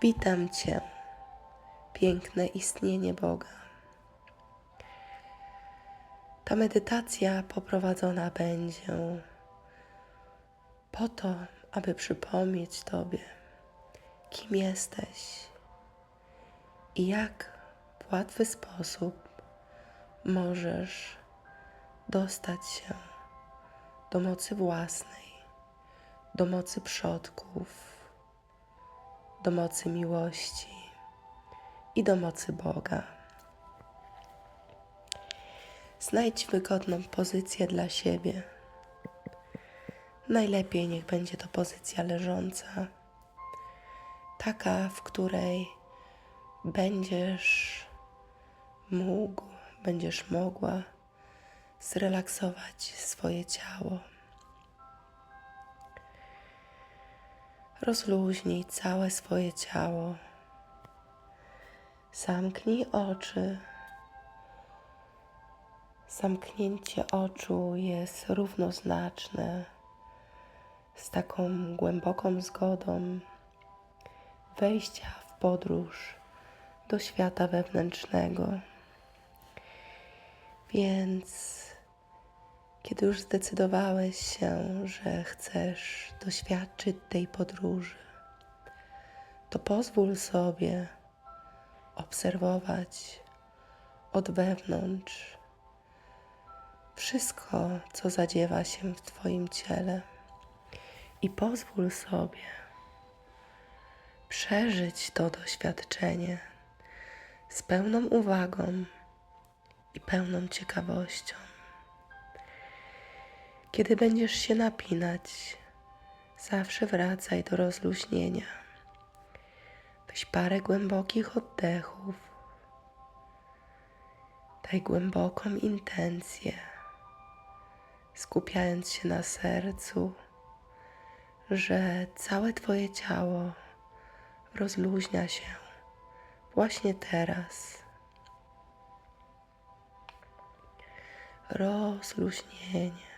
Witam Cię, piękne istnienie Boga. Ta medytacja poprowadzona będzie po to, aby przypomnieć Tobie, kim jesteś i jak w łatwy sposób możesz dostać się do mocy własnej, do mocy przodków, do mocy miłości i do mocy Boga. Znajdź wygodną pozycję dla siebie. Najlepiej niech będzie to pozycja leżąca, taka, w której będziesz mógł, będziesz mogła zrelaksować swoje ciało. Rozluźnij całe swoje ciało. Zamknij oczy. Zamknięcie oczu jest równoznaczne z taką głęboką zgodą wejścia w podróż do świata wewnętrznego. Więc kiedy już zdecydowałeś się, że chcesz doświadczyć tej podróży, to pozwól sobie obserwować od wewnątrz wszystko, co zadziewa się w Twoim ciele, i pozwól sobie przeżyć to doświadczenie z pełną uwagą i pełną ciekawością. Kiedy będziesz się napinać, zawsze wracaj do rozluźnienia. Weź parę głębokich oddechów. Daj głęboką intencję, skupiając się na sercu, że całe Twoje ciało rozluźnia się właśnie teraz. Rozluźnienie.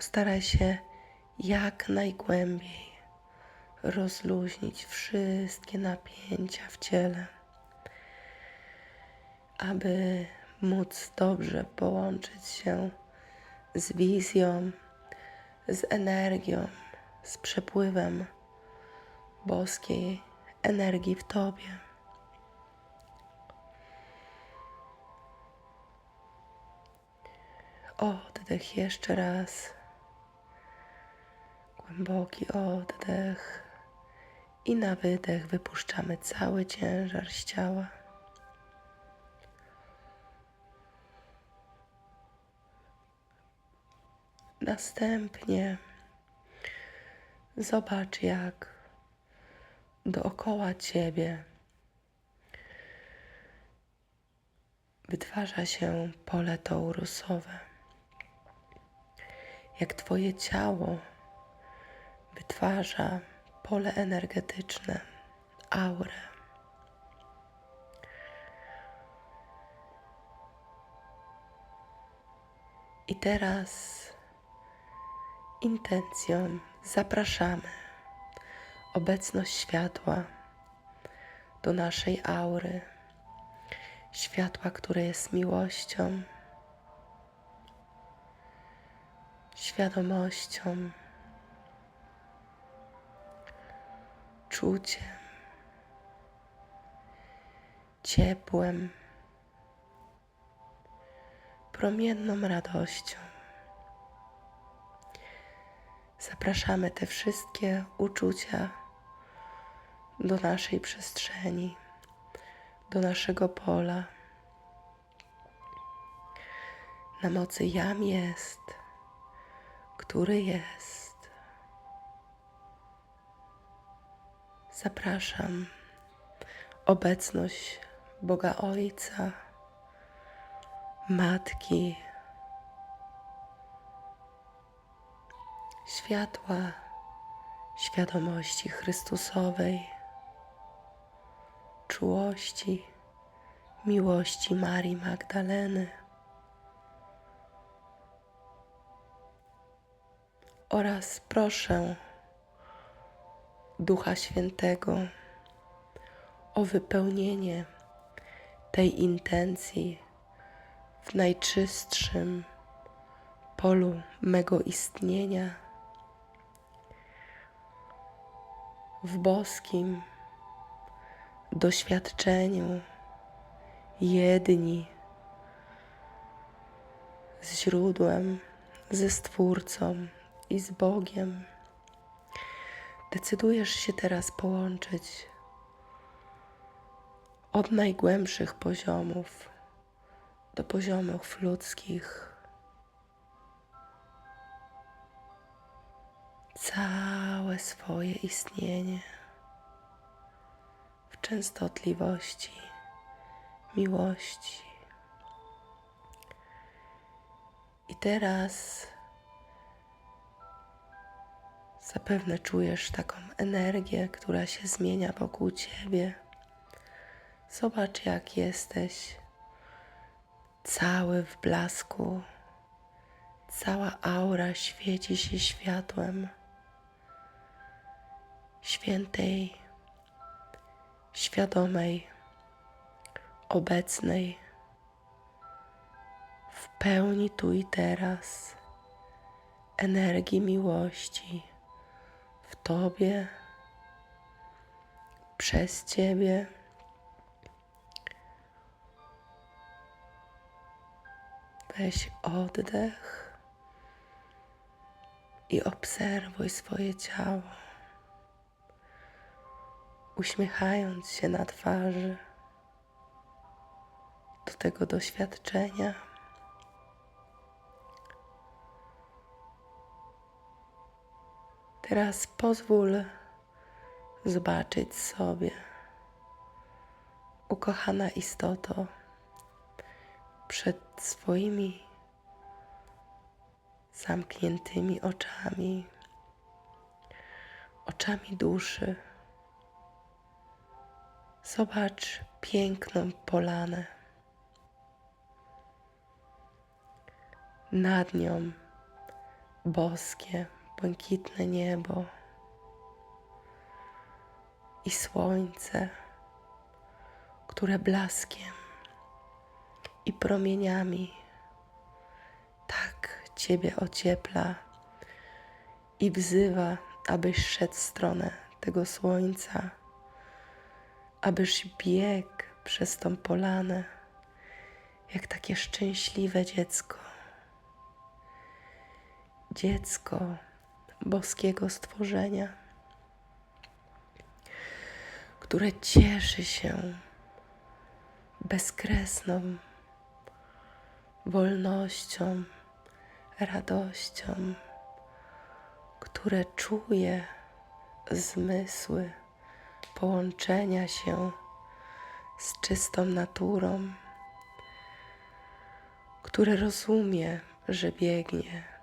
Postaraj się jak najgłębiej rozluźnić wszystkie napięcia w ciele, aby móc dobrze połączyć się z wizją, z energią, z przepływem boskiej energii w Tobie. Oddech jeszcze raz. Głęboki oddech. I na wydech wypuszczamy cały ciężar z ciała. Następnie zobacz, jak dookoła ciebie wytwarza się pole taurusowe. Jak twoje ciało wytwarza pole energetyczne, aurę. I teraz intencją zapraszamy obecność światła do naszej aury, światła, które jest miłością, świadomością, czuciem, ciepłem, promienną radością. Zapraszamy te wszystkie uczucia do naszej przestrzeni, do naszego pola. Na mocy jam jest, który jest. Zapraszam. Obecność Boga Ojca, Matki, światła świadomości Chrystusowej, czułości, miłości Marii Magdaleny oraz proszę Ducha Świętego o wypełnienie tej intencji w najczystszym polu mego istnienia, w boskim doświadczeniu jedni z źródłem, ze Stwórcą i z Bogiem. Decydujesz się teraz połączyć od najgłębszych poziomów do poziomów ludzkich. Całe swoje istnienie w częstotliwości miłości. I teraz zapewne czujesz taką energię, która się zmienia wokół ciebie. Zobacz, jak jesteś cały w blasku. Cała aura świeci się światłem świętej, świadomej, obecnej, w pełni tu i teraz energii miłości Tobie, przez Ciebie. Weź oddech i obserwuj swoje ciało, uśmiechając się na twarzy do tego doświadczenia. Teraz pozwól zobaczyć sobie, ukochana istoto, przed swoimi zamkniętymi oczami, oczami duszy. Zobacz piękną polanę. Nad nią boskie, błękitne niebo i słońce, które blaskiem i promieniami tak Ciebie ociepla i wzywa, abyś szedł w stronę tego słońca, abyś biegł przez tą polanę, jak takie szczęśliwe dziecko. Dziecko boskiego stworzenia, które cieszy się bezkresną wolnością, radością, które czuje zmysły połączenia się z czystą naturą, które rozumie, że biegnie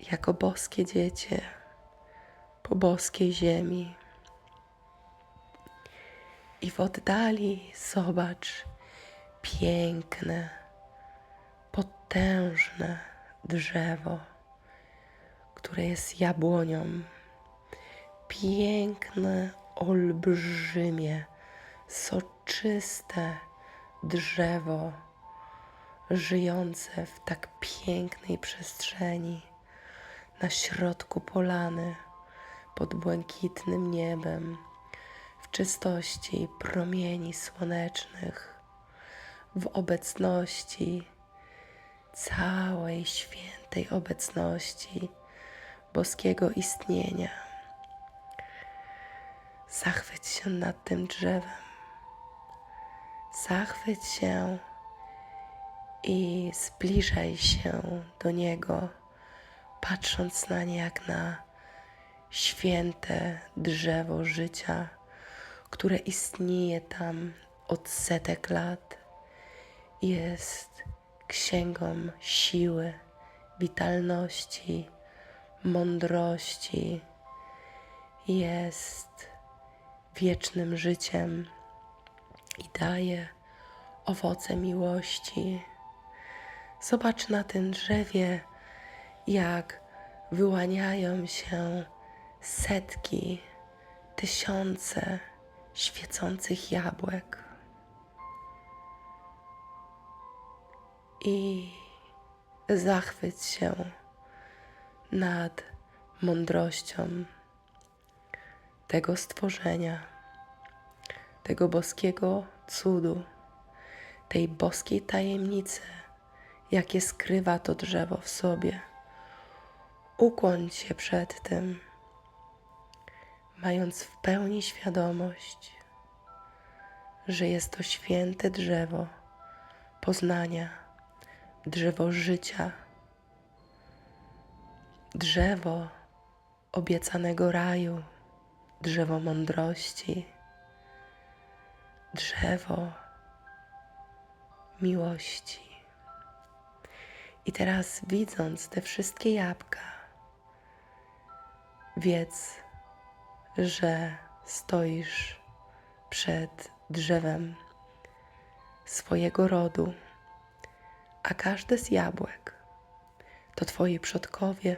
jako boskie dziecię po boskiej ziemi. I w oddali zobacz piękne, potężne drzewo, które jest jabłonią. Piękne, olbrzymie, soczyste drzewo, żyjące w tak pięknej przestrzeni, na środku polany, pod błękitnym niebem, w czystości promieni słonecznych, w obecności całej świętej obecności boskiego istnienia. Zachwyć się nad tym drzewem. Zachwyć się i zbliżaj się do niego, patrząc na nie jak na święte drzewo życia, które istnieje tam od setek lat. Jest księgą siły, witalności, mądrości. Jest wiecznym życiem i daje owoce miłości. Zobacz na tym drzewie, jak wyłaniają się setki tysiące świecących jabłek. I zachwyć się nad mądrością tego stworzenia, tego boskiego cudu, tej boskiej tajemnicy, jakie skrywa to drzewo w sobie. Ukłoń się przed tym, mając w pełni świadomość, że jest to święte drzewo poznania, drzewo życia, drzewo obiecanego raju, drzewo mądrości, drzewo miłości. I teraz, widząc te wszystkie jabłka, wiedz, że stoisz przed drzewem swojego rodu, a każde z jabłek to Twoi przodkowie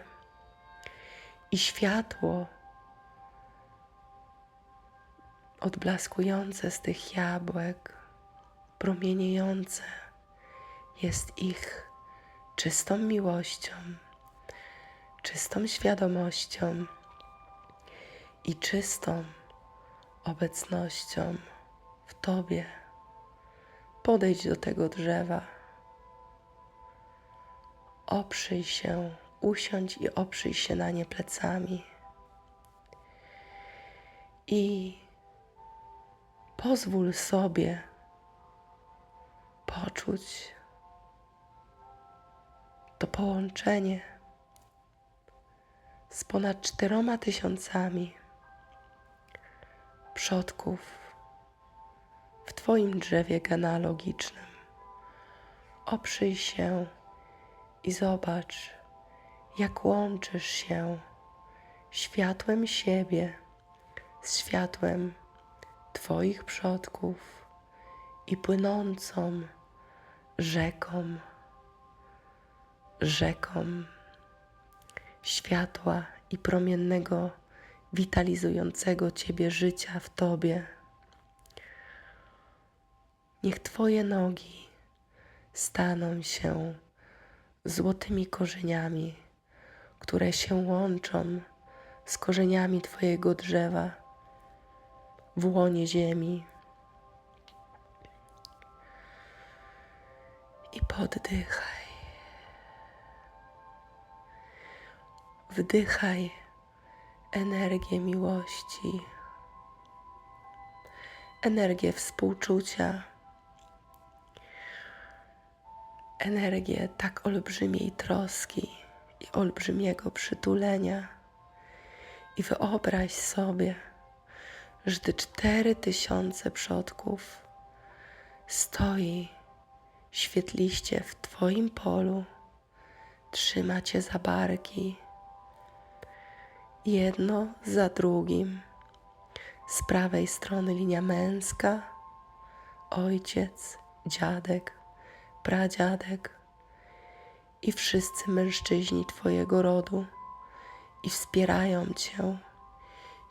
i światło odblaskujące z tych jabłek, promieniejące, jest ich czystą miłością, czystą świadomością i czystą obecnością w Tobie. Podejdź do tego drzewa, oprzyj się, usiądź i oprzyj się na nie plecami. I pozwól sobie poczuć to połączenie z ponad czteroma tysiącami przodków w Twoim drzewie genealogicznym. Oprzyj się i zobacz, jak łączysz się światłem siebie z światłem Twoich przodków i płynącą rzeką, rzeką światła i promiennego, witalizującego Ciebie życia w Tobie. Niech Twoje nogi staną się złotymi korzeniami, które się łączą z korzeniami Twojego drzewa w łonie ziemi. I poddychaj. Wdychaj energię miłości, energię współczucia, energię tak olbrzymiej troski i olbrzymiego przytulenia. I wyobraź sobie, że te cztery tysiące przodków stoi świetliście w Twoim polu, trzyma Cię za barki, jedno za drugim. Z prawej strony linia męska, ojciec, dziadek, pradziadek. I wszyscy mężczyźni Twojego rodu. I wspierają Cię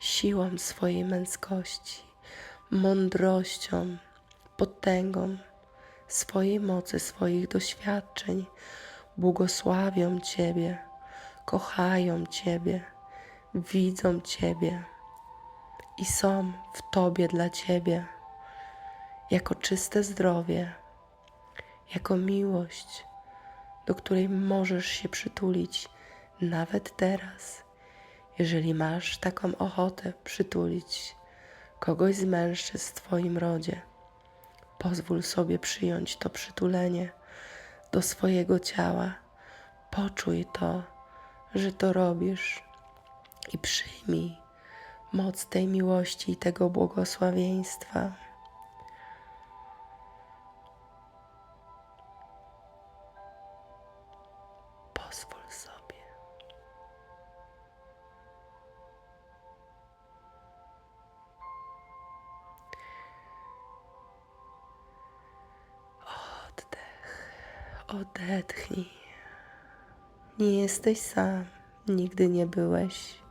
siłą swojej męskości, mądrością, potęgą swojej mocy, swoich doświadczeń, błogosławią Ciebie, kochają Ciebie, widzą Ciebie i są w Tobie dla Ciebie jako czyste zdrowie, jako miłość, do której możesz się przytulić nawet teraz, jeżeli masz taką ochotę przytulić kogoś z mężczyzn w Twoim rodzie. Pozwól sobie przyjąć to przytulenie do swojego ciała. Poczuj to, że to robisz i przyjmij moc tej miłości i tego błogosławieństwa. Pozwól sobie. Odetchnij. Nie jesteś sam, nigdy nie byłeś.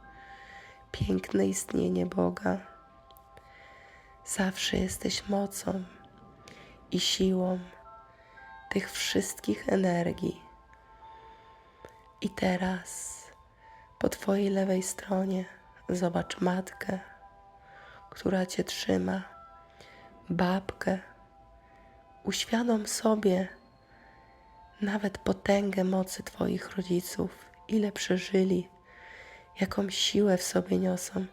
Piękne istnienie Boga. Zawsze jesteś mocą i siłą tych wszystkich energii. I teraz po Twojej lewej stronie zobacz matkę, która Cię trzyma, babkę. Uświadom sobie nawet potęgę mocy Twoich rodziców, ile przeżyli, jaką siłę w sobie niosą,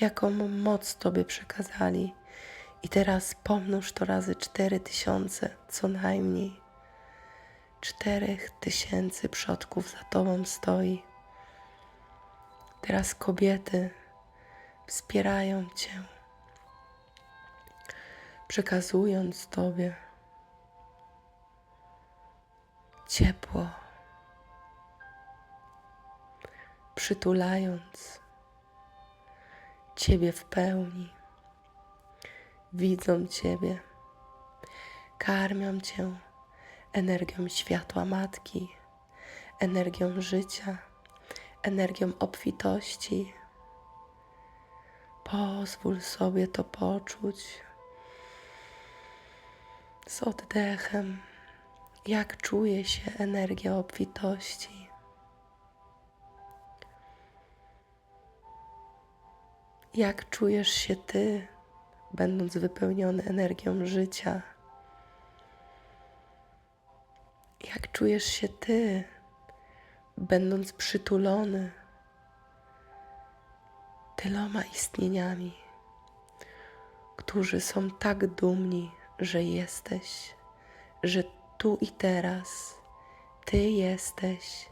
jaką moc Tobie przekazali. I teraz pomnóż to razy cztery tysiące, co najmniej. Czterech tysięcy przodków za Tobą stoi. Teraz kobiety wspierają Cię, przekazując Tobie ciepło, przytulając Ciebie w pełni. Widzą Ciebie, karmią Cię energią światła Matki, energią życia, energią obfitości. Pozwól sobie to poczuć z oddechem, jak czuje się energia obfitości. Jak czujesz się Ty, będąc wypełniony energią życia? Jak czujesz się Ty, będąc przytulony tyloma istnieniami, którzy są tak dumni, że jesteś, że tu i teraz Ty jesteś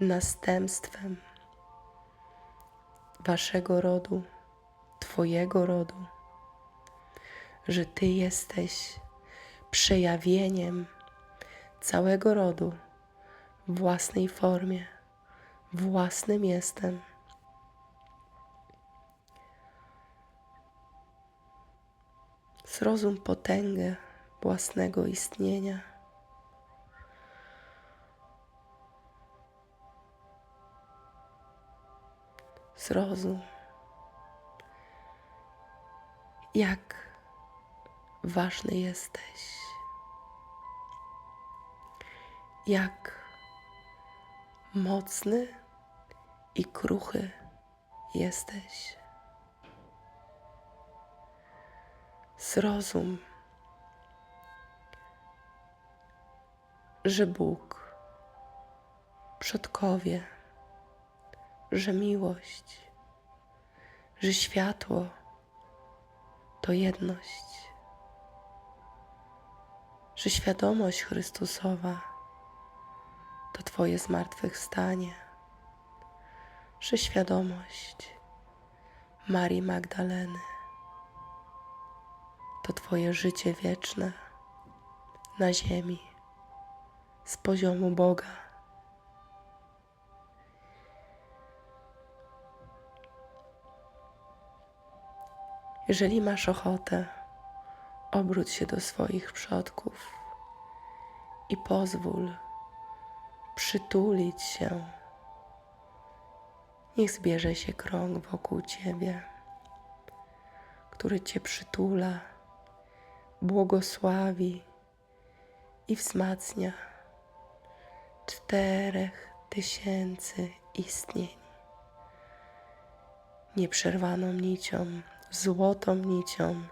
następstwem Waszego rodu, Twojego rodu, że Ty jesteś przejawieniem całego rodu w własnej formie, własnym jestem. Zrozum potęgę własnego istnienia. Zrozum, jak ważny jesteś, jak mocny i kruchy jesteś. Zrozum, że Bóg, przodkowie, że miłość, że światło to jedność, że świadomość Chrystusowa to Twoje zmartwychwstanie, że świadomość Marii Magdaleny to Twoje życie wieczne na ziemi z poziomu Boga. Jeżeli masz ochotę, obróć się do swoich przodków i pozwól przytulić się. Niech zbierze się krąg wokół Ciebie, który Cię przytula, błogosławi i wzmacnia czterech tysięcy istnień nieprzerwaną nicią, złotą nicią,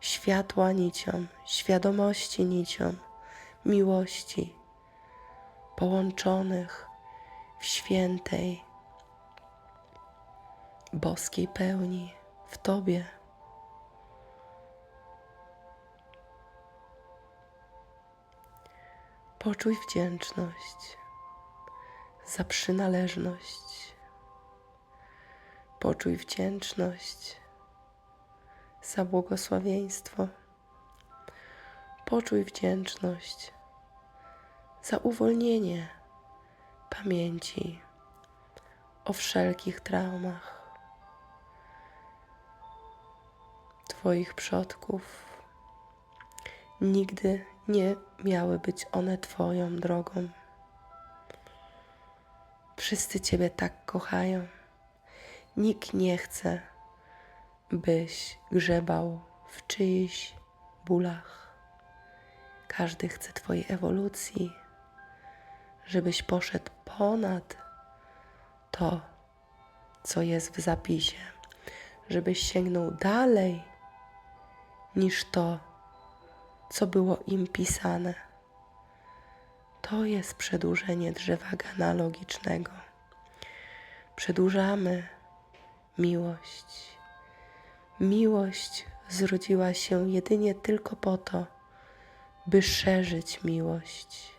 światła nicią, świadomości nicią, miłości, połączonych w świętej, boskiej pełni w Tobie. Poczuj wdzięczność za przynależność. Poczuj wdzięczność za błogosławieństwo. Poczuj wdzięczność za uwolnienie pamięci o wszelkich traumach Twoich przodków. Nigdy nie miały być one Twoją drogą. Wszyscy Ciebie tak kochają. Nikt nie chce, byś grzebał w czyichś bólach. Każdy chce Twojej ewolucji, żebyś poszedł ponad to, co jest w zapisie, żebyś sięgnął dalej niż to, co było im pisane. To jest przedłużenie drzewa genealogicznego. Przedłużamy miłość. Miłość zrodziła się jedynie tylko po to, by szerzyć miłość.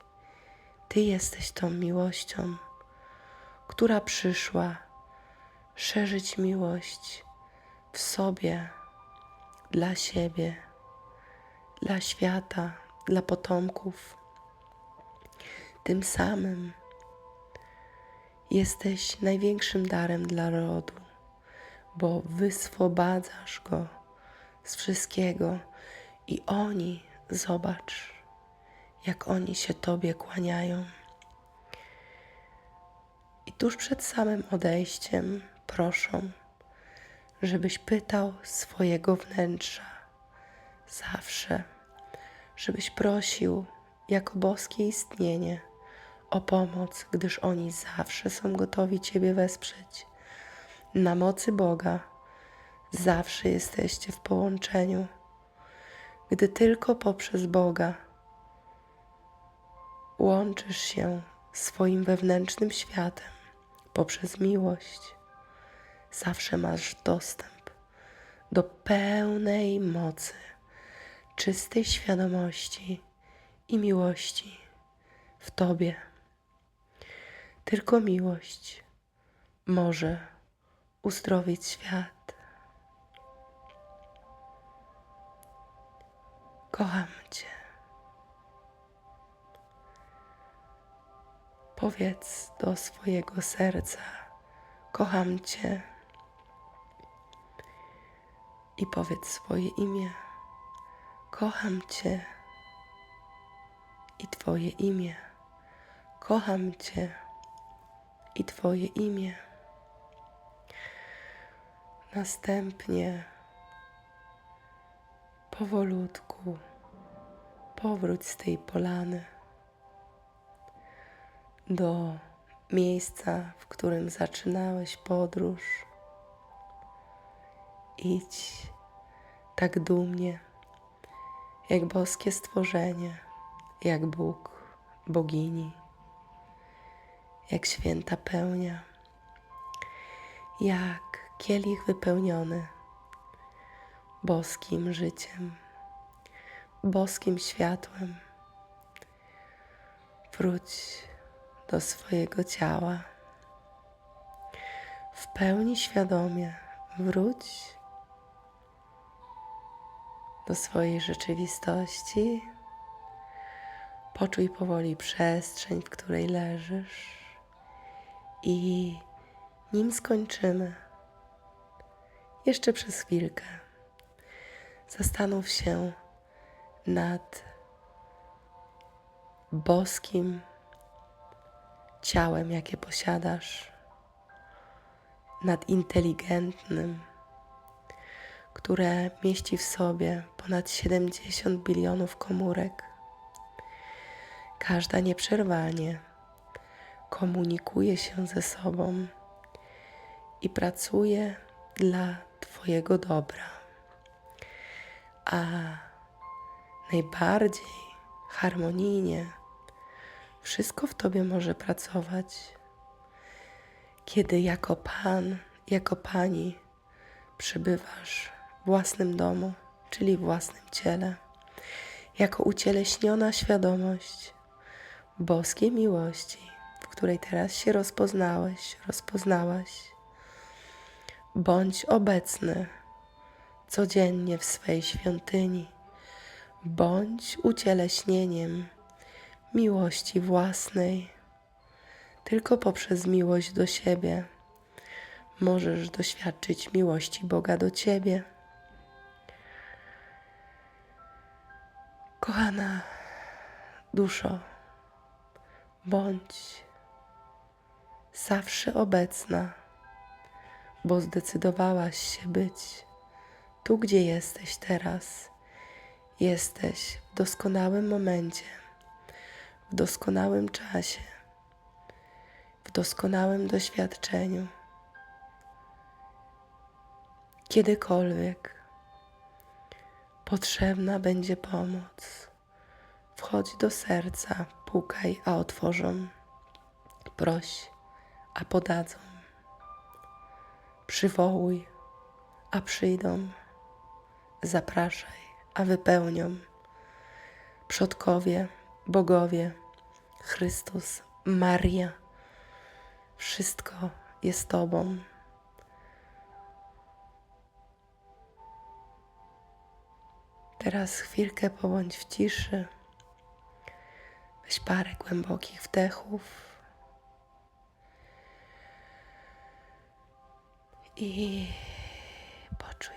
Ty jesteś tą miłością, która przyszła szerzyć miłość w sobie, dla siebie, dla świata, dla potomków. Tym samym jesteś największym darem dla rodu, bo wyswobadzasz go z wszystkiego i oni, zobacz, jak oni się Tobie kłaniają. I tuż przed samym odejściem proszą, żebyś pytał swojego wnętrza zawsze, żebyś prosił jako boskie istnienie o pomoc, gdyż oni zawsze są gotowi Ciebie wesprzeć. Na mocy Boga zawsze jesteście w połączeniu, gdy tylko poprzez Boga łączysz się swoim wewnętrznym światem poprzez miłość. Zawsze masz dostęp do pełnej mocy, czystej świadomości i miłości w Tobie. Tylko miłość może uzdrowić świat. Kocham Cię. Powiedz do swojego serca: Kocham Cię. I powiedz swoje imię. Kocham Cię. I Twoje imię. Kocham Cię. I Twoje imię. Następnie powolutku powróć z tej polany do miejsca, w którym zaczynałeś podróż. Idź tak dumnie, jak boskie stworzenie, jak Bóg, bogini, jak święta pełnia, jak kielich wypełniony boskim życiem, boskim światłem. Wróć do swojego ciała. W pełni świadomie wróć do swojej rzeczywistości. Poczuj powoli przestrzeń, w której leżysz, i nim skończymy, jeszcze przez chwilkę, zastanów się nad boskim ciałem, jakie posiadasz, nad inteligentnym, które mieści w sobie ponad 70 bilionów komórek. Każda nieprzerwanie komunikuje się ze sobą i pracuje dla Twojego dobra. A najbardziej harmonijnie wszystko w Tobie może pracować, kiedy jako Pan, jako Pani przebywasz w własnym domu, czyli w własnym ciele, jako ucieleśniona świadomość boskiej miłości, w której teraz się rozpoznałeś, rozpoznałaś. Bądź obecny codziennie w swej świątyni. Bądź ucieleśnieniem miłości własnej. Tylko poprzez miłość do siebie możesz doświadczyć miłości Boga do ciebie. Kochana duszo, bądź zawsze obecna, bo zdecydowałaś się być tu, gdzie jesteś teraz. Jesteś w doskonałym momencie, w doskonałym czasie, w doskonałym doświadczeniu. Kiedykolwiek potrzebna będzie pomoc, wchodź do serca, pukaj, a otworzą. Proś, a podadzą. Przywołuj, a przyjdą. Zapraszaj, a wypełnią. Przodkowie, bogowie, Chrystus, Maria, wszystko jest Tobą. Teraz chwilkę pobądź w ciszy. Weź parę głębokich wdechów. I poczuj